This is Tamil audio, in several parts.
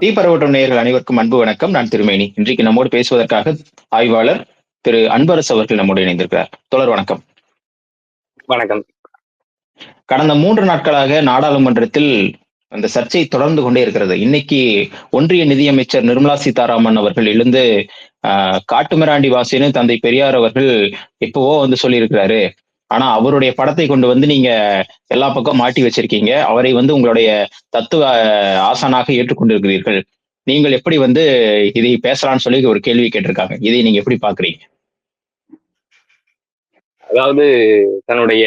தீப்பரவட்டும் நேயர்கள் அனைவருக்கும் அன்பு வணக்கம். நான் திருமேனி. இன்றைக்கு நம்மோடு பேசுவதற்காக ஆய்வாளர் திரு அன்பரசு அவர்கள் நம்மோடு இணைந்திருக்கிறார். தொடர் வணக்கம். வணக்கம். கடந்த மூன்று நாட்களாக நாடாளுமன்றத்தில் அந்த சர்ச்சை தொடர்ந்து கொண்டே இருக்கிறது. இன்னைக்கு ஒன்றிய நிதியமைச்சர் நிர்மலா சீதாராமன் அவர்கள் எழுந்து காட்டுமிராண்டி வாசின்னு தந்தை பெரியார் அவர்கள் எப்பவோ வந்து சொல்லியிருக்கிறாரு. ஆனா அவருடைய படத்தை கொண்டு வந்து நீங்க எல்லா பக்கம் மாட்டி வச்சிருக்கீங்க. அவரை வந்து உங்களுடைய தத்துவ ஆசானாக ஏற்றுக்கொண்டிருக்கிறீர்கள். நீங்கள் எப்படி வந்து இதை பேசலாம்னு சொல்லி ஒரு கேள்வி கேட்டிருக்காங்க. இதை நீங்க எப்படி பாக்குறீங்க அதாவது தன்னுடைய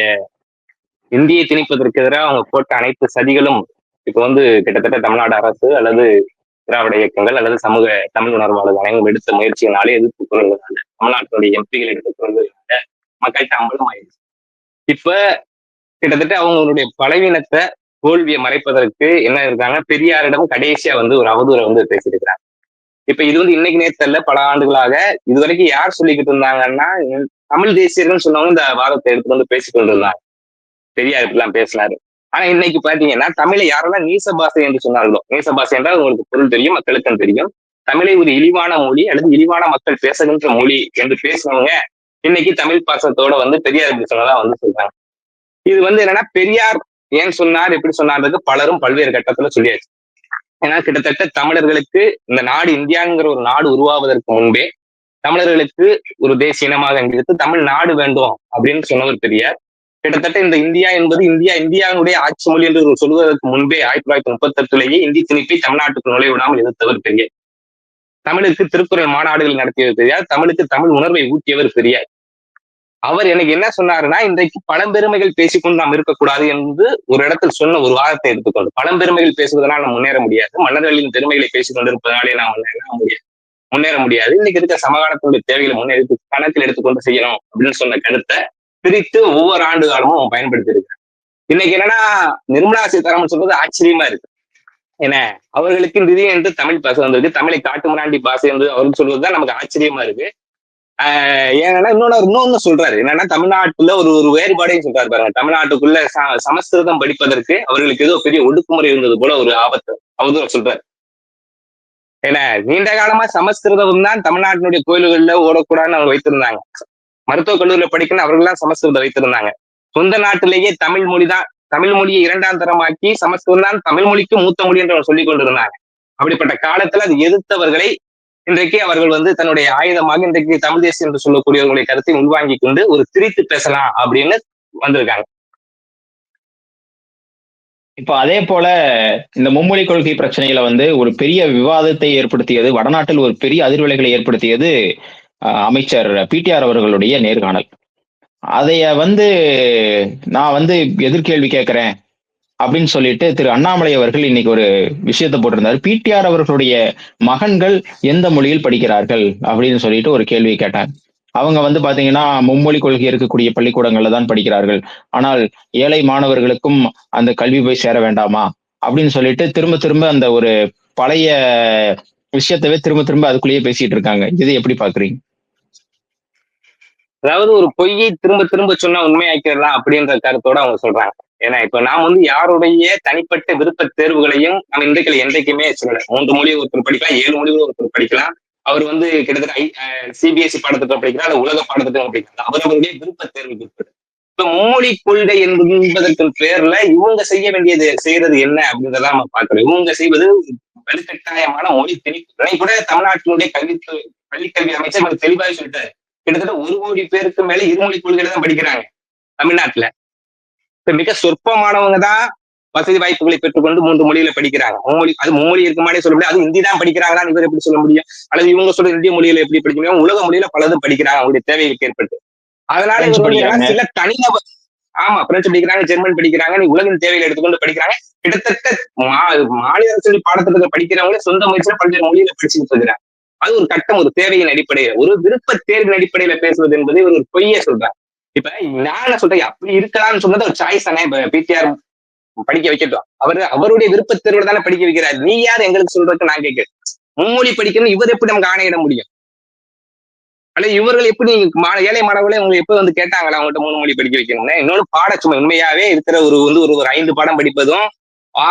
இந்தியை திணிப்பதற்கு எதிராக அவங்க போட்ட அனைத்து சதிகளும் இப்ப வந்து கிட்டத்தட்ட தமிழ்நாடு அரசு அல்லது திராவிட இயக்கங்கள் அல்லது சமூக தமிழ் உணர்வாளர்கள் அனைவரும் எடுத்த முயற்சியினாலே எதிர்ப்பு குரல்களால தமிழ்நாட்டினுடைய எம்பிகள் எடுத்த குரல்களால மக்கள்கிட்ட அம்பலம் ஆயிடுச்சு இப்ப கிட்டத்தட்ட அவங்களுடைய பலவீனத்தை தோல்வியை மறைப்பதற்கு என்ன இருக்காங்க பெரியாரிடம் கடைசியா வந்து ஒரு அவதூறை வந்து பேசியிருக்கிறாங்க. இப்ப இது வந்து இன்னைக்கு நேரத்தில் பல ஆண்டுகளாக இது வரைக்கும் யார் சொல்லிக்கிட்டு இருந்தாங்கன்னா தமிழ் தேசியர்கள் சொன்னவங்க இந்த வாதத்தை எடுத்து வந்து பேசிக்கொண்டு இருந்தாங்க பெரியார் இப்படிலாம் பேசினாரு. ஆனா இன்னைக்கு பாத்தீங்கன்னா தமிழை யாரெல்லாம் நீச பாஷை என்று சொன்னார்களோ நீச பாஷை என்றால் உங்களுக்கு பொருள் தெரியும் மக்களுக்கும் தெரியும். தமிழை ஒரு இழிவான மொழி அல்லது இழிவான மக்கள் பேசுகின்ற மொழி என்று பேசினவங்க இன்னைக்கு தமிழ் பாசத்தோட வந்து பெரியார் இப்படி சொன்னதா வந்து சொல்றாங்க. இது வந்து என்னன்னா பெரியார் ஏன் சொன்னார் எப்படி சொன்னார்ன்றதுக்கு பலரும் பல்வேறு கட்டத்துல சொல்லியாச்சு. ஏன்னா கிட்டத்தட்ட தமிழர்களுக்கு இந்த நாடு இந்தியாங்கிற ஒரு நாடு உருவாவதற்கு முன்பே தமிழர்களுக்கு ஒரு தேசிய இனமாக அங்கீகரித்து தமிழ் நாடு வேண்டும் அப்படின்னு சொன்னவர் பெரியார். கிட்டத்தட்ட இந்த இந்தியா என்பது இந்தியா இந்தியாவுடைய ஆட்சி மொழி என்று சொல்வதற்கு முன்பே ஆயிரத்தி தொள்ளாயிரத்தி முப்பத்தி எட்டுலேயே இந்தி திணிப்பை தமிழ்நாட்டுக்கு நுழைவிடாமல் எதிர்த்தவர் பெரியார். தமிழுக்கு திருக்குறள் மாநாடுகள் நடத்தியவர் பெரியார். தமிழுக்கு தமிழ் உணர்வை ஊட்டியவர் பெரியார். அவர் எனக்கு என்ன சொன்னாருன்னா இன்றைக்கு பழம்பெருமைகள் பேசிக்கொண்டு நாம் இருக்கக்கூடாது என்று ஒரு இடத்தில் சொன்ன ஒரு வாதத்தை எடுத்துக்கொண்டு பழம்பெருமைகள் பேசுவதனால் நாம் முன்னேற முடியாது மன்னர்களின் பெருமைகளை பேசிக்கொண்டிருப்பதனாலே நாம் முன்னேற முடியாது முன்னேற முடியாது. இன்னைக்கு இருக்க சமகாலத்தினுடைய தேவைகளை முன்னெடுத்து கணக்கில் எடுத்துக்கொண்டு செய்யணும் அப்படின்னு சொன்ன கருத்தை பிரித்து ஒவ்வொரு ஆண்டு காலமும் அவன் பயன்படுத்தி இருக்கான் இன்னைக்கு என்னன்னா நிர்மலா சீதாராமன் சொல்றது ஆச்சரியமா இருக்கு. என்ன அவர்களுக்கு நிதி என்று தமிழ் பாசை வந்திருக்கு தமிழை காட்டு முராண்டி பாசை என்று அவர்கள் சொல்வதுதான் நமக்கு ஆச்சரியமா இருக்கு. ஏன்னா இன்னொன்னு இன்னொன்னு சொல்றாரு. என்னன்னா தமிழ்நாட்டுல ஒரு ஒரு வேறுபாடையும் சொல்றாரு பாருங்க. தமிழ்நாட்டுக்குள்ள சமஸ்கிருதம் படிப்பதற்கு அவர்களுக்கு ஏதோ பெரிய ஒடுக்குமுறை இருந்தது போல ஒரு ஆபத்து. அவதூறு சொல்றாரு. ஏன்னா நீண்ட காலமா சமஸ்கிருதம் தான் தமிழ்நாட்டினுடைய கோயில்கள்ல ஓடக்கூடாதுன்னு அவங்க வைத்திருந்தாங்க. மருத்துவக் கல்லூரியில படிக்கணும் அவர்கள்லாம் சமஸ்கிருதம் வைத்திருந்தாங்க. சொந்த நாட்டிலேயே தமிழ் மொழி தான் தமிழ் மொழியை இரண்டாம் தரமாக்கி சமஸ்கிருதம் தான் தமிழ் மொழிக்கு மூத்த மொழி என்று அவர் சொல்லிக் கொண்டிருந்தாங்க. அப்படிப்பட்ட காலத்துல அது எதிர்த்தவர்களை இன்றைக்கு அவர்கள் வந்து தன்னுடைய ஆயுதமாக இன்றைக்கு தமிழ் தேசியம் என்று சொல்லக்கூடியவர்களுடைய கருத்தை உள்வாங்கிக் கொண்டு ஒரு திரித்து பேசலாம் அப்படின்னு வந்திருக்காங்க. இப்ப அதே போல இந்த மும்மொழி கொள்கை பிரச்சனையில வந்து ஒரு பெரிய விவாதத்தை ஏற்படுத்தியது வடநாட்டில் ஒரு பெரிய அதிர்வலைகளை ஏற்படுத்தியது அமைச்சர் பிடிஆர் அவர்களுடைய நேர்காணல். அதைய வந்து நான் வந்து எதிர்கேள்வி கேட்கிறேன். அப்படின்னு சொல்லிட்டு திரு அண்ணாமலை அவர்கள் இன்னைக்கு ஒரு விஷயத்தை போட்டிருந்தாரு. பிடிஆர் அவர்களுடைய மகன்கள் எந்த மொழியில் படிக்கிறார்கள் அப்படின்னு சொல்லிட்டு ஒரு கேள்வி கேட்டார். அவங்க வந்து பாத்தீங்கன்னா மும்மொழி கொள்கை இருக்கக்கூடிய பள்ளிக்கூடங்கள்ல தான் படிக்கிறார்கள். ஆனால் ஏழை மாணவர்களுக்கும் அந்த கல்வி போய் சேர வேண்டாமா அப்படின்னு சொல்லிட்டு திரும்ப திரும்ப அந்த ஒரு பழைய விஷயத்தவே திரும்ப திரும்ப அதுக்குள்ளேயே பேசிட்டு இருக்காங்க. இது எப்படி பாக்குறீங்க? அதாவது ஒரு பொய்யை திரும்ப திரும்ப சொன்னா உண்மையாக்கிடலாம் அப்படின்ற கருத்தோட அவங்க சொல்றாங்க. ஏன்னா இப்ப நாம் வந்து யாருடைய தனிப்பட்ட விருப்ப தேர்வுகளையும் நம்ம இன்றைக்கு என்றைக்குமே சொல்லல. மூன்று மொழி ஒருத்தர் படிக்கலாம் ஏழு மொழி ஒருத்தர் படிக்கலாம். அவர் வந்து கிட்டத்தட்ட ஐ சிபிஎஸ்சி பாடத்திட்டம் படிக்கலாம் அல்ல உலக பாடத்திட்டம் படிக்கலாம் அவருடைய விருப்ப தேர்வுக்கு உட்பட்டு இப்ப மொழி கொள்கை என்பதற்கு பேர்ல இவங்க செய்ய வேண்டியது செய்யறது என்ன அப்படின்றத நம்ம பாக்குறோம் இவங்க செய்வது வலுக்கட்டாயமான மொழி திணிப்பு. கூட தமிழ்நாட்டினுடைய கல்வி பள்ளிக்கல்வி அமைச்சர் தெளிவாக சொல்லிட்டாரு. கிட்டத்தட்ட ஒரு கோடி பேருக்கு மேல இருமொழி கொள்கையில தான் படிக்கிறாங்க தமிழ்நாட்டுல. மிக சொற்பமானவங்க தான் வசதி வாய்ப்புகளை பெற்றுக்கொண்டு மூன்று மொழியில படிக்கிறாங்க. மும்மொழி அது மும்மொழி இருக்க மாதிரி சொல்ல முடியாது. அது ஹிந்தி தான் படிக்கிறாங்களான்னு இவர் எப்படி சொல்ல முடியும்? அல்லது இவங்க சொல்ற இந்திய மொழியில எப்படி படிக்க முடியும்? உலக மொழியில பலதும் படிக்கிறாங்க. அவங்களுடைய தேவைகளுக்கு ஏற்பட்டு. அதனால சில தனிநபர் ஆமா பிரெஞ்சு படிக்கிறாங்க ஜெர்மன் படிக்கிறாங்க நீ உலகின் தேவைகளை எடுத்துக்கொண்டு படிக்கிறாங்க. கிட்டத்தட்ட மா- மாநில அரசு பாடத்திட்டத்தை படிக்கிறவங்களே சொந்த முயற்சியில பல்வேறு மொழியில படிச்சுட்டு இருக்கிறாங்க. அது ஒரு கட்டம் ஒரு தேவையின் அடிப்படையில. ஒரு விருப்ப தேர்வின் அடிப்படையில பேசுவது என்பது இவர் ஒரு பொய்யை சொல்றாங்க இப்ப நான் என்ன சொல்றேன் அப்படி இருக்கலாம்னு சொன்னது ஒரு சாய்ஸ் தானே. இப்ப பிடிஆர் படிக்க வைக்கட்டும் அவர் அவருடைய விருப்ப தானே படிக்க வைக்கிறார். நீ யார் எங்களுக்கு சொல்றதுக்கு நான் கேட்கிறேன். மும்மொழி படிக்கணும் இவர் எப்படி நமக்கு ஆணையிட முடியும்? அல்ல இவர்கள் எப்படி மா- ஏழை மாணவர்களே அவங்க எப்ப வந்து கேட்டாங்களா? அவங்கள்ட்ட மூணு மொழி படிக்க வைக்கணும்னு? இன்னொன்னு பாட சும்மா உண்மையாவே இருக்கிற ஒரு வந்து ஒரு ஒரு ஐந்து பாடம் படிப்பதும்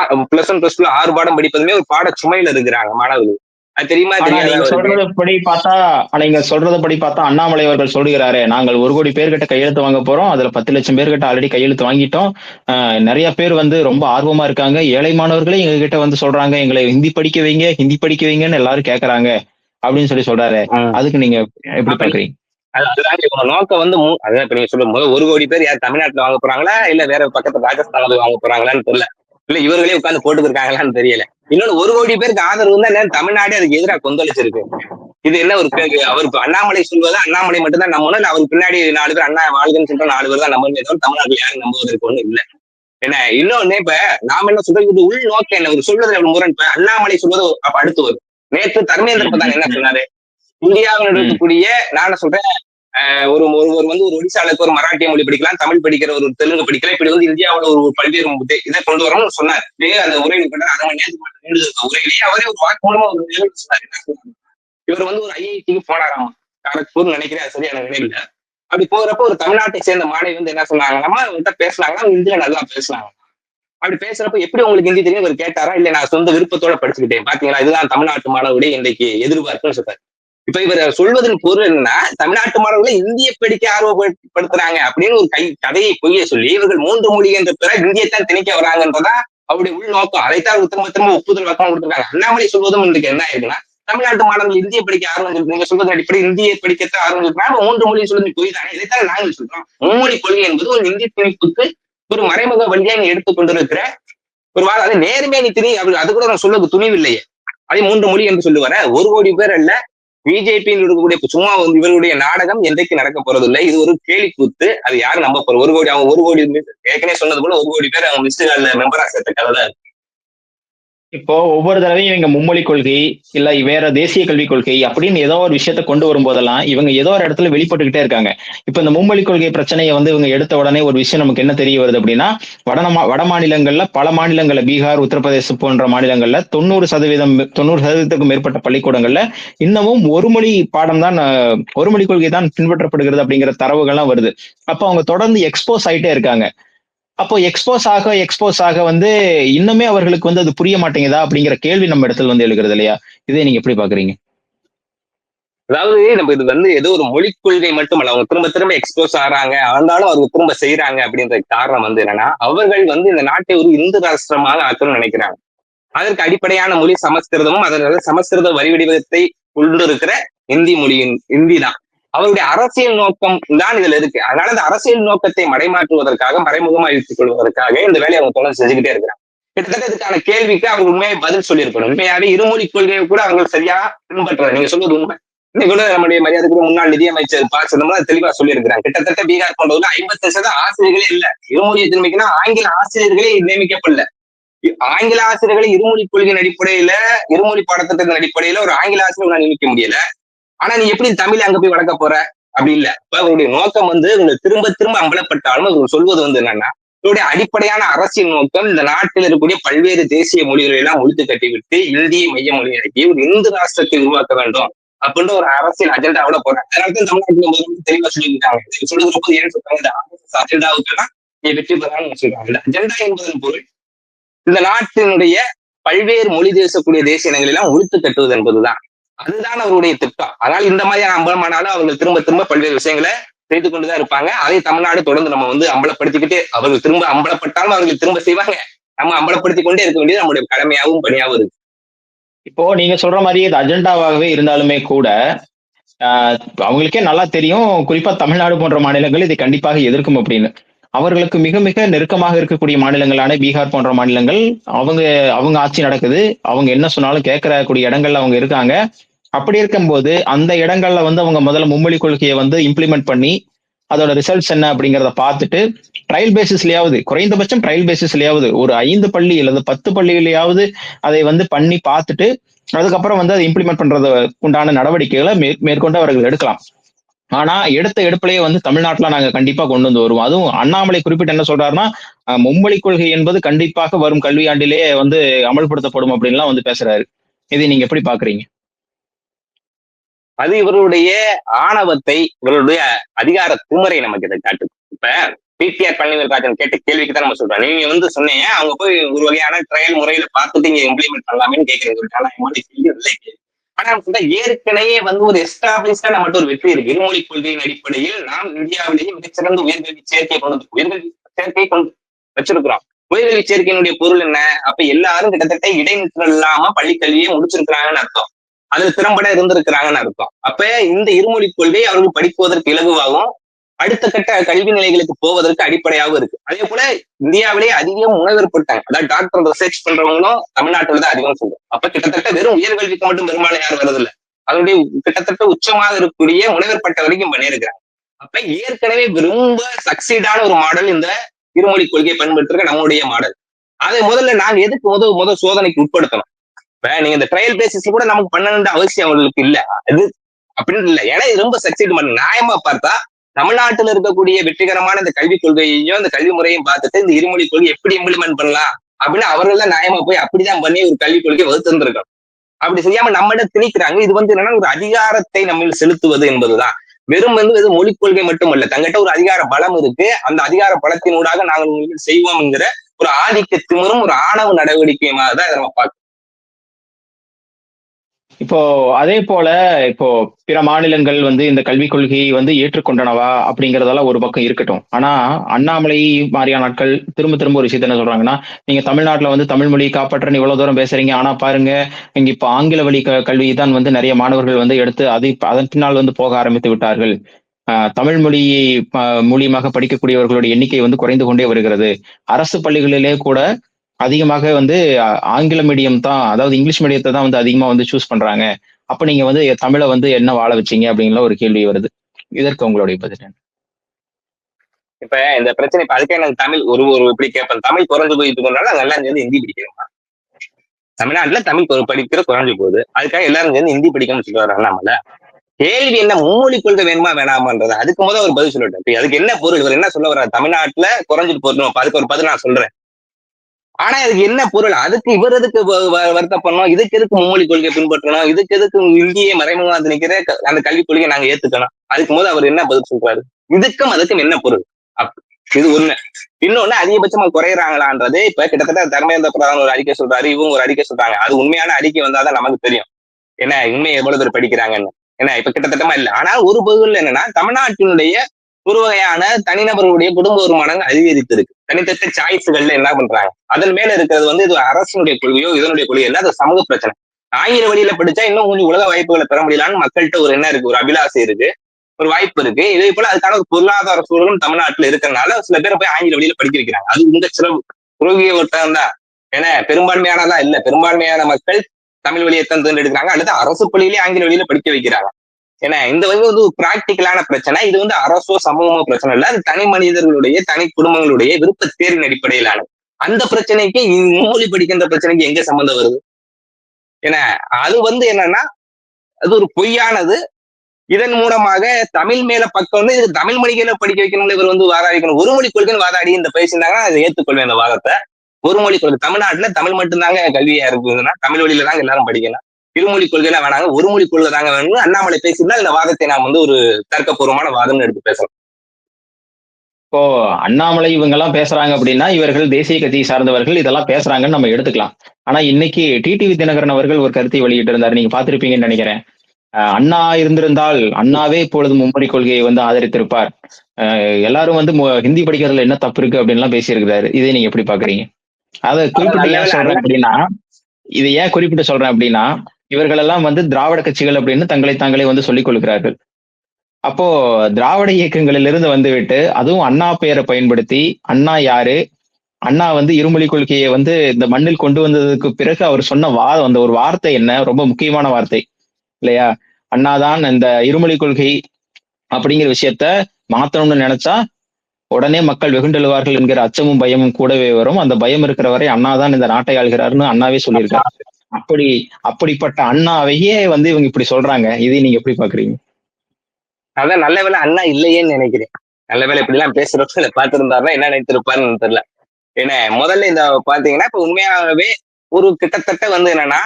பிளஸ் ஒன் பிளஸ் டூ ஆறு பாடம் படிப்பதுமே ஒரு பாட சுமையில இருக்கிறாங்க மாணவர்கள். தெரியுமா? நீங்க? சொல்றது படி பார்த்தா ஆனா நீங்க சொல்றது படி பார்த்தா அண்ணாமலை அவர்கள் சொல்லுகிறாரு நாங்கள் ஒரு கோடி பேர்கிட்ட கையெழுத்து வாங்க போறோம் அதுல பத்து லட்சம் பேர்கிட்ட ஆல்ரெடி கையெழுத்து வாங்கிட்டோம். நிறைய பேர் வந்து ரொம்ப ஆர்வமா இருக்காங்க. ஏழை மாணவர்களே எங்க கிட்ட வந்து சொல்றாங்க எங்களை ஹிந்தி படிக்க வைங்க ஹிந்தி படிக்க வைங்கன்னு எல்லாரும் கேக்குறாங்க அப்படின்னு சொல்லி சொல்றாரு. அதுக்கு நீங்க எப்படி பாக்குறீங்க? நோக்கம் வந்து மூ- அதான் இப்ப நீங்க சொல்லும் போது ஒரு கோடி பேர் யார் தமிழ்நாட்டுல வாங்க போறாங்களா இல்ல வேற பக்கத்து ராஜஸ்தான்ல போய் வாங்க போறாங்களான்னு தெரியல. இல்ல இவர்களே உட்கார்ந்து போட்டு இருக்காங்களான்னு தெரியல. இன்னொன்னு ஒரு கோடி பேருக்கு ஆதரவு தான் என்ன தமிழ்நாடே அதுக்கு எதிராக கொந்தளிச்சிருக்கு. இது என்ன ஒரு அவர் அண்ணாமலை சொல்வது அண்ணாமலை மட்டும்தான் நம்ம நம்பணும் அவருக்கு பின்னாடி நாலு பேர் அண்ணா வாழ்கன்னு சொல்ற நாலு பேர் தான் நம்பணும் தவிர தமிழ்நாட்டுல யாரும் நம்புவதற்கு ஒண்ணும் இல்ல. என்ன? இன்னொன்னு இப்ப நாம என்ன சொல்றது? இது உள் நோக்கம் என்ன? ஒரு சொல்றது முரண்? இப்ப அண்ணாமலை சொல்வது அப்ப அடுத்து வரும். நேற்று தர்மேந்திர பிரதான் என்ன சொன்னாரு? இந்தியாவில் இருக்கக்கூடிய நான் என்ன சொல்றேன்? ஒரு ஒருவர் வந்து ஒரு ஒடிசாலுக்கு ஒரு மராட்டிய மொழி படிக்கலாம் தமிழ் படிக்கிற ஒரு தெலுங்கு படிக்கலாம். இப்படி வந்து இந்தியாவோட ஒரு பல்வேறு முத்தை- இதை கொண்டு வரணும்னு சொன்னார். இதே அந்த உரையில் கொண்டு அரை மணி நேரத்துக்கு மேல உரையிலேயே அவரே ஒரு வாக்கு மூலமா ஒரு நிகழ்வு சொன்னார் என்ன இவர் வந்து ஒரு ஐஐடிக்கு போனாராம்? கரக்பூர் நினைக்கிறேன் அது சரியான நினைவில் அப்படி போறப்ப ஒரு தமிழ்நாட்டை சேர்ந்த மாணவி வந்து என்ன சொன்னாங்கன்னா அவங்ககிட்ட பேசினாங்கன்னா இந்தியா நல்லா பேசினாங்க. அப்படி பேசுறப்ப எப்படி உங்களுக்கு ஹிந்தி தெரியும்? இவர் கேட்டாரா? இல்ல நான் சொந்த விருப்பத்தோட படிச்சுக்கிட்டேன். பாத்தீங்களா? இதுதான் தமிழ்நாட்டு மாணவருடைய இன்றைக்கு எதிர்பார்ப்புன்னு சொல்றாரு. இப்ப இவர் சொல்வதன் பொருள் என்னன்னா தமிழ்நாட்டு மாணவர்களை இந்திய படிக்க ஆர்வப்படுத்துறாங்க அப்படின்னு ஒரு கை கதையை பொய்ய சொல்லி இவர்கள் மூன்று மொழி என்ற பிற இந்தியத்தான் திணிக்க வராங்கன்றதா அவருடைய உள்நோக்கம். அதைத்தான் திரும்ப திரும்ப ஒப்புதல் வக்கம் கொடுத்துருக்காங்க அண்ணாமலை சொல்வதும் இன்றைக்கு என்ன ஆயிருக்குன்னா தமிழ்நாட்டு மாணவர்கள் இந்திய படிக்க ஆர்வம் நீங்க சொல்றது அடிப்படை இந்திய படிக்கத்தான் ஆர்வம் இருக்கிறாங்க மூன்று மொழி சொல்றது பொய் தானே இதைத்தான் நாங்கள் சொல்றோம். மும்மொழி கொள்கை என்பது ஒரு இந்திய திணிப்புக்கு ஒரு மறைமுக வழியாக நீ எடுத்துக் ஒரு வாரம் அது நேர்மையா நீ திணி அப்படி அது கூட நான் சொல்ல துணிவில்லையே. அதே மூன்று மொழி என்று சொல்லுவார. ஒரு கோடி பேர் அல்ல பிஜேபியில் இருக்கக்கூடிய சும்மா வந்து இவருடைய நாடகம் என்றைக்கு நடக்க போறதில்லை. இது ஒரு கேலி கூத்து. அது யாரும் நம்ப போற ஒரு கோடி அவங்க ஒரு கோடி ஏற்கனவே சொன்னது போல ஒரு கோடி பேர் அவங்க மிஸ்டு கால்ல மெம்பரா சேர்த்த கதை தான் இருக்கு. இப்போ ஒவ்வொரு தடவையும் இவங்க மும்மொழி கொள்கை இல்ல வேற தேசிய கல்விக் கொள்கை அப்படின்னு ஏதோ ஒரு விஷயத்த கொண்டு வரும்போதெல்லாம் இவங்க ஏதோ ஒரு இடத்துல வெளிப்பட்டுக்கிட்டே இருக்காங்க. இப்ப இந்த மும்மொழி கொள்கை பிரச்சனையை வந்து இவங்க எடுத்த உடனே ஒரு விஷயம் நமக்கு என்ன தெரிய வருது அப்படின்னா வடமா வட மாநிலங்கள்ல பல மாநிலங்கள்ல பீகார் உத்தரப்பிரதேசம் போன்ற மாநிலங்கள்ல தொண்ணூறு சதவீதம் தொண்ணூறு சதவீதத்துக்கும் மேற்பட்ட பள்ளிக்கூடங்கள்ல இன்னமும் ஒரு மொழி பாடம் தான் ஒரு மொழி கொள்கை தான் பின்பற்றப்படுகிறது அப்படிங்கிற தரவுகள்லாம் வருது. அப்ப அவங்க தொடர்ந்து எக்ஸ்போஸ் ஆயிட்டே இருக்காங்க. அப்போ எக்ஸ்போஸ் ஆக எக்ஸ்போஸ் ஆக வந்து இன்னுமே அவர்களுக்கு வந்து அது புரிய மாட்டேங்குதா அப்படிங்கிற கேள்வி நம்ம இடத்துல வந்து எழுகிறது இல்லையா? இதை நீங்க எப்படி பாக்குறீங்க அதாவது நம்ம இது வந்து ஏதோ ஒரு மொழிக் கொள்கை மட்டுமல்ல அவங்க திரும்ப திரும்ப எக்ஸ்போஸ் ஆறாங்க ஆனாலும் அவங்க திரும்ப செய்யறாங்க அப்படின்ற காரணம் வந்து என்னன்னா அவர்கள் வந்து இந்த நாட்டை ஒரு இந்து ராஷ்டிரமாக ஆக்கணும்னு நினைக்கிறாங்க. அதற்கு அடிப்படையான மொழி சமஸ்கிருதமும் அதனால சமஸ்கிருத வரிவடிவத்தை கொண்டிருக்கிற இந்தி மொழியின் இந்தி தான். அவருடைய அரசியல் நோக்கம் தான் இதுல இருக்கு. அதனால இந்த அரசியல் நோக்கத்தை மறைமாற்றுவதற்காக மறைமுகமா இழுத்துக் கொள்வதற்காக இந்த வேலையை அவங்க தொடர்ந்து செஞ்சுக்கிட்டே இருக்கிறாங்க. கிட்டத்தட்ட இதுக்கான கேள்விக்கு அவங்க உண்மையை பதில் சொல்லியிருக்கணும். உண்மையாவே இருமொழி கொள்கையை கூட அவங்க சரியா பின்பற்றல. நீங்க சொல்றது உண்மை. இன்னைக்கு கூட நம்முடைய மரியாதைக்குரிய முன்னாள் நிதியமைச்சர் ப. சிதம்பரம் தெளிவா சொல்லியிருக்கிறாங்க. கிட்டத்தட்ட பீகார் போன்றதுல ஐம்பத்தி சதவீதம் ஆசிரியர்களே இல்ல. இருமொழியை திரும்பிக்கனா ஆங்கில ஆசிரியர்களே நியமிக்கப்படல. ஆங்கில ஆசிரியர்களை இருமொழி கொள்கையின் அடிப்படையில இருமொழி பாடத்திட்டத்தின் அடிப்படையில ஒரு ஆங்கில ஆசிரியர் நியமிக்க முடியல. ஆனா நீ எப்படி தமிழ் அங்க போய் வளர்க்க போற? அப்படி இல்ல. இப்ப அவருடைய நோக்கம் வந்து இவங்க திரும்ப திரும்ப அம்பலப்பட்டாலும் இவங்க சொல்வது வந்து என்னன்னா இவருடைய அடிப்படையான அரசியல் நோக்கம் இந்த நாட்டில் இருக்கக்கூடிய பல்வேறு தேசிய மொழிகளை எல்லாம் ஒழித்து கட்டிவிட்டு இந்திய மைய மொழியாக்கி ஒரு இந்து ராஷ்டிரத்தை உருவாக்க வேண்டும் அப்படின்ற ஒரு அரசியல் அஜெண்டாவோட போறாங்க. அதனால தமிழ்நாட்டில் தமிழ்நாட்டுல தெளிவா சொல்லியிருக்காங்க. இது சொல்லுறப்போ ஏன் சொல்றாங்க. இந்த அஜெண்டாவுக்கெல்லாம் நீ வெற்றி பெறான்னு சொல்றாங்க. இந்த அஜெண்டா என்பதன் பொருள் இந்த நாட்டினுடைய பல்வேறு மொழி பேசக்கூடிய தேசிய இனங்களை எல்லாம் ஒழித்து கட்டுவது என்பதுதான். அதுதான் அவருடைய திட்டம். அதனால இந்த மாதிரியான அம்பலமானாலும் அவங்க திரும்ப திரும்ப பல்வேறு விஷயங்களை செய்து கொண்டுதான் இருப்பாங்க. அதை தமிழ்நாடு தொடர்ந்து நம்ம வந்து அம்பலப்படுத்திக்கிட்டு அவர்கள் திரும்ப அம்பலப்பட்டாலும் அவர்கள் திரும்ப செய்வாங்க. நம்ம அம்பலப்படுத்தி கொண்டே இருக்க வேண்டியது நம்முடைய கடமையாகவும் பணியாகவும் இருக்கு. இப்போ நீங்க சொல்ற மாதிரி இது அஜெண்டாவாகவே இருந்தாலுமே கூட ஆஹ், அவங்களுக்கே நல்லா தெரியும். குறிப்பா தமிழ்நாடு போன்ற மாநிலங்கள் இதை கண்டிப்பாக எதிர்க்கும் அப்படின்னு. அவர்களுக்கு மிக மிக நெருக்கமாக இருக்கக்கூடிய மாநிலங்களான பீகார் போன்ற மாநிலங்கள் அவங்க அவங்க ஆட்சி நடக்குது. அவங்க என்ன சொன்னாலும் கேட்கறக்கூடிய இடங்கள்ல அவங்க இருக்காங்க. அப்படி இருக்கும்போது அந்த இடங்கள்ல வந்து அவங்க முதல்ல மும்மொழி கொள்கையை வந்து இம்ப்ளிமெண்ட் பண்ணி அதோட ரிசல்ட்ஸ் என்ன அப்படிங்கிறத பார்த்துட்டு ட்ரையல் பேசிஸ்லயாவது குறைந்தபட்சம் ட்ரையல் பேசிஸ்லயாவது ஒரு ஐந்து பள்ளி அல்லது பத்து பள்ளிகளையாவது அதை வந்து பண்ணி பார்த்துட்டு அதுக்கப்புறம் வந்து அதை இம்ப்ளிமெண்ட் பண்றது உண்டான நடவடிக்கைகளை மேற்கொண்டு அவர்கள் எடுக்கலாம். ஆனா எடுத்த எடுப்பிலேயே வந்து தமிழ்நாட்டுல நாங்க கண்டிப்பா கொண்டு வந்து வருவோம். அதுவும் அண்ணாமலை குறிப்பிட்டு என்ன சொல்றாருன்னா மும்மொழி கொள்கை என்பது கண்டிப்பாக வரும் கல்வியாண்டிலேயே வந்து அமல்படுத்தப்படும் அப்படின்லாம் வந்து பேசுறாரு. இதை நீங்க எப்படி பாக்குறீங்க? அது இவருடைய ஆணவத்தை இவருடைய அதிகார குமரை நமக்கு இதை காட்டு இப்ப பிடிஆர் பழனிவேல்ராஜன் கேட்ட கேள்விக்கு தான் நம்ம சொல்றோம். நீங்க வந்து சொன்னீங்க அவங்க போய் ஒரு வகையான ட்ரையல் முறையில பார்த்துட்டு இங்க இம்ப்ளிமெண்ட் பண்ணலாமேன்னு கேட்கறீங்க ஆனா எம்மாடி ஏற்கனவே வந்து ஒரு எஸ்டாப்ளிஷ்டா நம்மகிட்ட ஒரு வெற்றி இருக்கு. இருமொழி கொள்கையின் அடிப்படையில் நாம் இந்தியாவிலேயே மிகச்சிறந்த உயர்கல்வி சேர்க்கையை கொண்டு உயர்கல்வி சேர்க்கையை கொண்டு வச்சிருக்கிறோம். உயர்கல்வி சேர்க்கையினுடைய பொருள் என்ன? அப்ப எல்லாரும் கிட்டத்தட்ட இடைநிற்றல் இல்லாம பள்ளிக்கல்வியை முடிச்சிருக்கிறாங்கன்னு அர்த்தம். அதுல திறம்பட இருந்திருக்கிறாங்கன்னு அர்த்தம். அப்ப இந்த இருமொழி கொள்கை அவர்கள் படிப்பதற்கு இலகுவாகவும் அடுத்த கட்ட கல்வி நிலைகளுக்கு போவதற்கு அடிப்படையாகவும் இருக்கு. அதே போல இந்தியாவிலேயே அதிகம் உணர்வுப்பட்டாங்க அதாவது டாக்டர் ரிசர்ச் பண்றவங்களும் தமிழ்நாட்டில் தான் அதிகம் சொல்றோம். அப்ப கிட்டத்தட்ட வெறும் உயர்கல்விக்கு மட்டும் பெரும்பாலும் யாரும் வரதில்ல. அதனுடைய கிட்டத்தட்ட உச்சமாக இருக்கக்கூடிய முனைவர்பட்ட வரைக்கும் பண்ணியிருக்கிறாங்க. அப்ப ஏற்கனவே ரொம்ப சக்சீடான ஒரு மாடல் இந்த இருமொழி கொள்கையை பயன்படுத்துற நம்முடைய மாடல் அதை முதல்ல நாங்க எதுக்கு முதல் முதல் சோதனைக்கு உட்படுத்தணும்? நீங்க இந்த ட்ரையல் பேசிஸ்ல கூட நமக்கு பண்ணணுன்ற அவசியம் அவங்களுக்கு இல்ல. அது அப்படின்னு இல்ல. ஏன்னா இது ரொம்ப சக்சீட் பண்ண. நியாயமா பார்த்தா தமிழ்நாட்டில் இருக்கக்கூடிய வெற்றிகரமான இந்த கல்விக் கொள்கையையும் இந்த கல்வி முறையும் பார்த்துட்டு இந்த இருமொழி கொள்கை எப்படி இம்ப்ளிமெண்ட் பண்ணலாம் அப்படின்னு அவர்கள் தான் நியாயமா போய் அப்படிதான் பண்ணி ஒரு கல்விக் கொள்கையை வகுத்திருந்திருக்கோம் அப்படி செய்யாம நம்மிடம் திணிக்கிறாங்க. இது வந்து என்னன்னா ஒரு அதிகாரத்தை நம்ம செலுத்துவது என்பதுதான். வெறும் வந்து இது மொழிக் கொள்கை மட்டுமல்ல. தங்கிட்ட ஒரு அதிகார பலம் இருக்கு. அந்த அதிகார பலத்தினூடாக நாங்கள் உங்களுக்கு செய்வோம்ங்கிற ஒரு ஆதிக்க திமிரும் ஒரு ஆணவ நடவடிக்கையுமாக தான் இதை நம்ம பார்க்கணும் இப்போ அதே போல இப்போ பிற மாநிலங்கள் வந்து இந்த கல்விக் கொள்கையை வந்து ஏற்றுக்கொண்டனவா அப்படிங்கறதெல்லாம் ஒரு பக்கம் இருக்கட்டும். ஆனா அண்ணாமலை மாதிரியான நாட்கள் திரும்ப திரும்ப ஒரு விஷயத்த என்ன சொல்றாங்கன்னா நீங்க தமிழ்நாட்டுல வந்து தமிழ் மொழியை காப்பாற்றன்னு இவ்வளவு தூரம் பேசுறீங்க. ஆனா பாருங்க இங்க இப்போ ஆங்கில வழி க- கல்வி தான் வந்து நிறைய மாணவர்கள் வந்து எடுத்து அது அதன் பின்னால் வந்து போக ஆரம்பித்து விட்டார்கள். ஆஹ் தமிழ் மொழியை மூலியமாக படிக்கக்கூடியவர்களுடைய எண்ணிக்கை வந்து குறைந்து கொண்டே வருகிறது. அரசு பள்ளிகளிலே கூட அதிகமாக வந்து ஆங்கில மீடியம் தான் அதாவது இங்கிலீஷ் மீடியத்தை தான் வந்து அதிகமா வந்து சூஸ் பண்றாங்க. அப்ப நீங்க வந்து தமிழை வந்து என்ன வாழ வச்சீங்க அப்படிங்கிற ஒரு கேள்வி வருது. இதற்கு உங்களுடைய பதில் என்ன? இப்ப இந்த பிரச்சனை இப்ப அதுக்கே எனக்கு தமிழ் ஒரு ஒரு இப்படி கேட்போம் தமிழ் குறைஞ்சு போயிட்டு இருக்கனால நாங்க எல்லாரும் சேர்ந்து ஹிந்தி படிக்கிறோமா தமிழ்நாட்டுல தமிழ் படிக்கிற குறைஞ்சு போகுது. அதுக்காக எல்லாரும் சேர்ந்து ஹிந்தி படிக்கணும்னு சொல்லி வராங்க நம்மள? கேள்வி என்ன மும்மொழி கொள்கை வேணுமா வேணாமான்றது அதுக்கு முதல் ஒரு பதில் சொல்லட்டும் இப்ப அதுக்கு என்ன பொருள்? இவர் என்ன சொல்ல வர்றாரு? தமிழ்நாட்டுல குறைஞ்சிட்டு போறோம் அதுக்கு ஒரு பதில் நான் சொல்றேன். ஆனா அதுக்கு என்ன பொருள்? அதுக்கு இவர் எதுக்கு வ- வ- வருத்தப்படணும்? இதுக்கு எதுக்கு மும்மொழி கொள்கையை பின்பற்றணும்? இதுக்கு எதுக்கு இந்திய மறைமுகமா வந்து நிக்கிற அந்த கல்விக் கொள்கையை நாங்க ஏத்துக்கணும்? அதுக்கு போது அவர் என்ன பதில் சொல்றாரு? இதுக்கும் அதுக்கும் என்ன பொருள்? இது ஒண்ணு. இன்னொன்னு அதிகபட்சமா குறையறாங்களான்றது இப்ப கிட்டத்தட்ட தர்மேந்திர பிரதான் ஒரு அறிக்கை சொல்றாரு இவங்க ஒரு அறிக்கை சொல்றாங்க. அது உண்மையான அறிக்கை வந்தாதான் நமக்கு தெரியும். என்ன உண்மையை எவ்வளவு பேர் படிக்கிறாங்கன்னு. ஏன்னா இப்ப கிட்டத்தட்டமா இல்ல. ஆனா ஒரு பகுதியில் என்னன்னா தமிழ்நாட்டினுடைய ஒரு வகையான தனிநபர்களுடைய குடும்ப வருமானங்கள் அதிகரித்து இருக்கு தனித்தட்ட சாய்ஸ்கள்ல என்ன பண்றாங்க? அதன் மேல இருக்கிறது வந்து இது அரசனுடைய கொள்கையோ இதனுடைய கொள்கையோ இல்ல அது சமூக பிரச்சனை. ஆங்கில வழியில படிச்சா இன்னும் கொஞ்சம் உலக வாய்ப்புகளை பெற முடியலான்னு மக்கள்கிட்ட ஒரு என்ன இருக்கு ஒரு அபிலாசை இருக்கு ஒரு வாய்ப்பு இருக்கு. இதே போல அதுக்கான ஒரு பொருளாதார சூழலும் தமிழ்நாட்டுல இருக்கிறதுனால சில பேரை போய் ஆங்கில வழியில படிக்க வைக்கிறாங்க அது இந்த சில குறுகிய வட்டம் தான். ஏன்னா பெரும்பான்மையானதா இல்ல. பெரும்பான்மையான மக்கள் தமிழ் வழியை தான் தேர்ந்தெடுக்கிறாங்க. அல்லது அரசு பள்ளியிலே ஆங்கில வழியில படிக்க வைக்கிறாங்க. ஏன்னா இந்த வந்து வந்து ஒரு பிராக்டிக்கலான பிரச்சனை. இது வந்து அரசோ சமூகமோ பிரச்சனை இல்ல. அது தனி மனிதர்களுடைய தனி குடும்பங்களுடைய விருப்ப தேர்வின் அடிப்படையிலான அந்த பிரச்சனைக்கு மூலி படிக்கின்ற பிரச்சனைக்கு எங்க சம்மந்தம் வருது? ஏன்னா அது வந்து என்னன்னா அது ஒரு பொய்யானது. இதன் மூலமாக தமிழ் மேல பக்கம் வந்து இது தமிழ் மொழிகளை படிக்க வைக்கணும்னு இவர் வந்து வாதாடிக்கணும். ஒரு மொழி கொள்கைன்னு வாதாடி இந்த பேசியிருந்தாங்கன்னா அதை ஏற்றுக்கொள்வேன் இந்த வாதத்தை. ஒரு மொழி கொள்கை. தமிழ்நாட்டுல தமிழ் மட்டும்தாங்க கல்வியா இருக்குதுன்னா தமிழ் வழியில தாங்க எல்லாரும் படிக்கணும் இருமொழி கொள்கையில வேணாங்க ஒரு மொழி கொள்கை தாங்க வேணும் அண்ணாமலை பேசியிருந்தா இந்த வாதத்தை நாம் வந்து ஒரு தர்க்கபூர்வமான வாதம்னு எடுத்து பேசலாம். இப்போ அண்ணாமலை இவங்க எல்லாம் பேசுறாங்க அப்படின்னா இவர்கள் தேசிய கட்சியை சார்ந்தவர்கள் இதெல்லாம் பேசுறாங்கன்னு நம்ம எடுத்துக்கலாம். ஆனா இன்னைக்கு டிடிவி தினகரன் அவர்கள் ஒரு கருத்தை வெளியிட்டு இருந்தாரு நீங்க பாத்திருப்பீங்கன்னு நினைக்கிறேன். அண்ணா இருந்திருந்தால் அண்ணாவே இப்பொழுது மும்மொழி கொள்கையை வந்து ஆதரித்திருப்பார். அஹ் எல்லாரும் வந்து ஹிந்தி படிக்கிறதுல என்ன தப்பு இருக்கு அப்படின்னு எல்லாம் பேசியிருக்கிறாரு. இதை நீங்க எப்படி பாக்குறீங்க அதை குறிப்பிட்டு ஏன் சொல்றேன் அப்படின்னா இது ஏன் குறிப்பிட்டு சொல்றேன் அப்படின்னா இவர்களெல்லாம் வந்து திராவிட கட்சிகள் அப்படின்னு தங்களை தாங்களே வந்து சொல்லிக் கொள்கிறார்கள். அப்போ திராவிட இயக்கங்களிலிருந்து வந்துவிட்டு அதுவும் அண்ணா பெயரை பயன்படுத்தி அண்ணா யாரு? அண்ணா வந்து இருமொழி கொள்கையை வந்து இந்த மண்ணில் கொண்டு வந்ததுக்கு பிறகு அவர் சொன்ன வா அந்த ஒரு வார்த்தை என்ன? ரொம்ப முக்கியமான வார்த்தை இல்லையா? அண்ணாதான் இந்த இருமொழி கொள்கை அப்படிங்கிற விஷயத்த மாத்தணும்னு நினைச்சா உடனே மக்கள் வெகுண்டெழுவார்கள் என்கிற அச்சமும் பயமும் கூடவே வரும். அந்த பயம் இருக்கிற வரை அண்ணாதான் இந்த நாட்டை ஆள்கிறாருன்னு அண்ணாவே சொல்லியிருக்காரு. அப்படி அப்படிப்பட்ட அண்ணாவையே வந்து இவங்க இப்படி சொல்றாங்க. இதை நீங்க எப்படி பாக்குறீங்க? அதான் நல்ல வேலை அண்ணா இல்லையேன்னு நினைக்கிறேன். நல்ல வேலை இப்படி எல்லாம் பேசுறப்ப பாத்துருந்தாருன்னா பார்த்திருந்தாருன்னா என்ன நினைத்திருப்பாருன்னு தெரியல. ஏன்னா முதல்ல இந்த பாத்தீங்கன்னா இப்ப உண்மையாகவே ஒரு கிட்டத்தட்ட வந்து என்னன்னா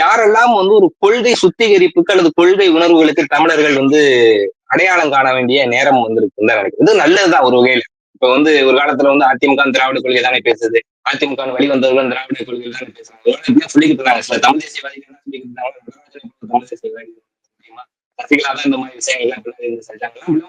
யாரெல்லாம் வந்து ஒரு கொள்கை சுத்திகரிப்புக்கு அல்லது கொள்கை உணர்வுகளுக்கு தமிழர்கள் வந்து அடையாளம் காண வேண்டிய நேரம் வந்திருக்கு தான் நினைக்கிறேன். இது நல்லதுதான் ஒரு வகையில. இப்ப வந்து ஒரு காலத்துல வந்து அதிமுக திராவிட கொள்கை தானே பேசுது. அதிமுக வெளிவந்தவர்கள் திராவிட கொள்கை தான் பேசுறாங்க. சொல்லிக்கிட்டு இருந்தாங்க சில தமிழ் தேசியவாதிகள் சொல்லிக்கிட்டு இருந்தாங்க தமிழ் தேசியவாதி தெரியுமா சசிகலா தான் இந்த மாதிரி விஷயங்கள்லாம் பின்னாடி இருந்து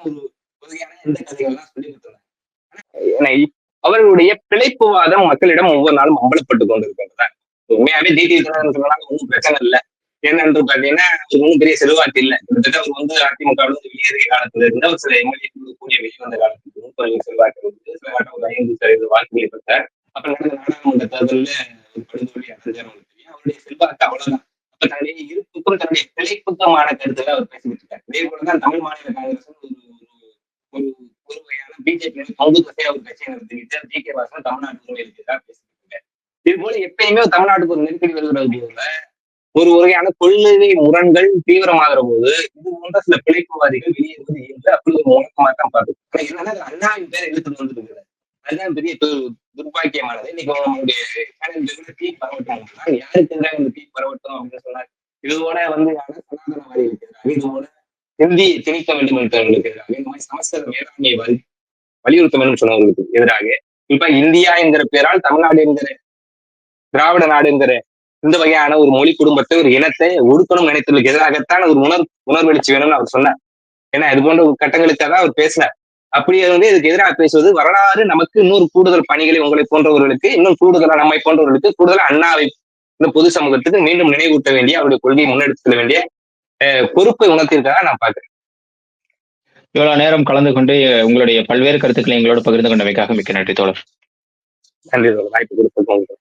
ஒரு பொதுவான எந்த கதைகள்லாம் சொல்லிக்கிட்டு இருந்தாங்க அவர்களுடைய பிழைப்புவாதம் மக்களிடம் ஒவ்வொரு நாளும் அம்பலப்பட்டு கொண்டிருக்கின்றன உண்மையாவே டிடி தினகரன் சொன்னாங்க ஒன்றும் பிரச்சனை இல்லை. என்னன்னு பாத்தீங்கன்னா அவருக்கு ஒன்றும் பெரிய செல்வாக்கு இல்லை. கிட்டத்தட்ட அவர் வந்து அதிமுக வெளியேறிய காலத்துல இருந்து அவர் சில எம்எல்ஏ கூடிய வெளிவந்த காலத்துக்கு வந்து கொஞ்சம் செல்வாக்கு இருந்தது சில ஒரு ஐந்து சதவீத வாக்குகளை பெற்றார். அப்ப நடந்த நாடாளுமன்ற தேர்தலில் படுதோல்வி அடைஞ்சார் தெரியும். அவருடைய செல்வாக்கு அவ்வளவுதான். அப்ப தன்னுடைய இருப்புக்கும் தன்னுடைய பிழைப்புக்குமான கருத்துல அவர் பேசிக்கிட்டு இருக்காரு. இதே போலதான் தமிழ் மாநில காங்கிரஸ் ஒரு ஒரு ஒரு வகையான பிஜேபி பங்கு தொகையை ஒரு கட்சியை நடத்திக்கிட்டு ஜி கே வாசன் தமிழ்நாட்டு சூழலுக்கு எதிராக பேசிக்கிட்டு இருக்காரு. இது போல எப்பயுமே தமிழ்நாட்டுக்கு ஒரு நெருக்கடி வருகிற போதுல ஒரு வகையான கொள்கை முரண்கள் தீவிரமாகிற போது இது போன்ற சில பிழைப்புவாதிகள் வெளியேறுவது என்று அப்படி ஒரு முழக்கமாக தான் பார்த்து ஆனா என்னன்னா அண்ணாவின் பேர் எழுத்து வந்துருக்குது அதுதான் பெரிய து- துர்பாக்கியமானது. இன்னைக்கு நம்மளுடைய சேனல் பரவட்டும். யாருக்கு எதிராக இந்த தீ பரவட்டும் அப்படின்னு சொன்னார். இதுவோட வந்து யாரும் சனாதனவாதிகளுக்கு எதிராக இதுவோட ஹிந்தியை திணிக்க வேண்டும் என்றவர்களுக்கு எதிராக இந்த மாதிரி சமஸ்கிருத மேலாண்மையை வலி வலியுறுத்த வேண்டும் சொன்னவர்களுக்கு எதிராக. குறிப்பா இந்தியா என்கிற பேரால் தமிழ்நாடு என்கிற திராவிட நாடு என்கிற இந்த வகையான ஒரு மொழி குடும்பத்தை ஒரு இனத்தை ஒடுக்கணும் நினைத்ததற்கு எதிராகத்தான் ஒரு உணர் உணர்வெழுச்சி வேணும்னு அவர் சொன்னார். ஏன்னா இது போன்ற ஒரு கட்டங்களுக்காக தான் அவர் பேசினார். அப்படி வந்து இதுக்கு எதிராக பேசுவது வரலாறு நமக்கு இன்னொரு கூடுதல் பணிகளை உங்களை போன்றவர்களுக்கு இன்னும் கூடுதலா நம்மை போன்றவர்களுக்கு கூடுதலா அண்ணாவை இந்த பொது சமூகத்துக்கு மீண்டும் நினைவூட்ட வேண்டிய அவருடைய கொள்கையை முன்னெடுத்து செல்ல வேண்டிய பொறுப்பை உணர்த்தியிருக்காக நான் பார்க்கிறேன் இவ்வளவு நேரம் கலந்து கொண்டு உங்களுடைய பல்வேறு கருத்துக்களை எங்களோடு பகிர்ந்து கொண்டமைக்காக மிக்க நன்றி தோழர் நன்றி தோழர். வாய்ப்பு உங்களுக்கு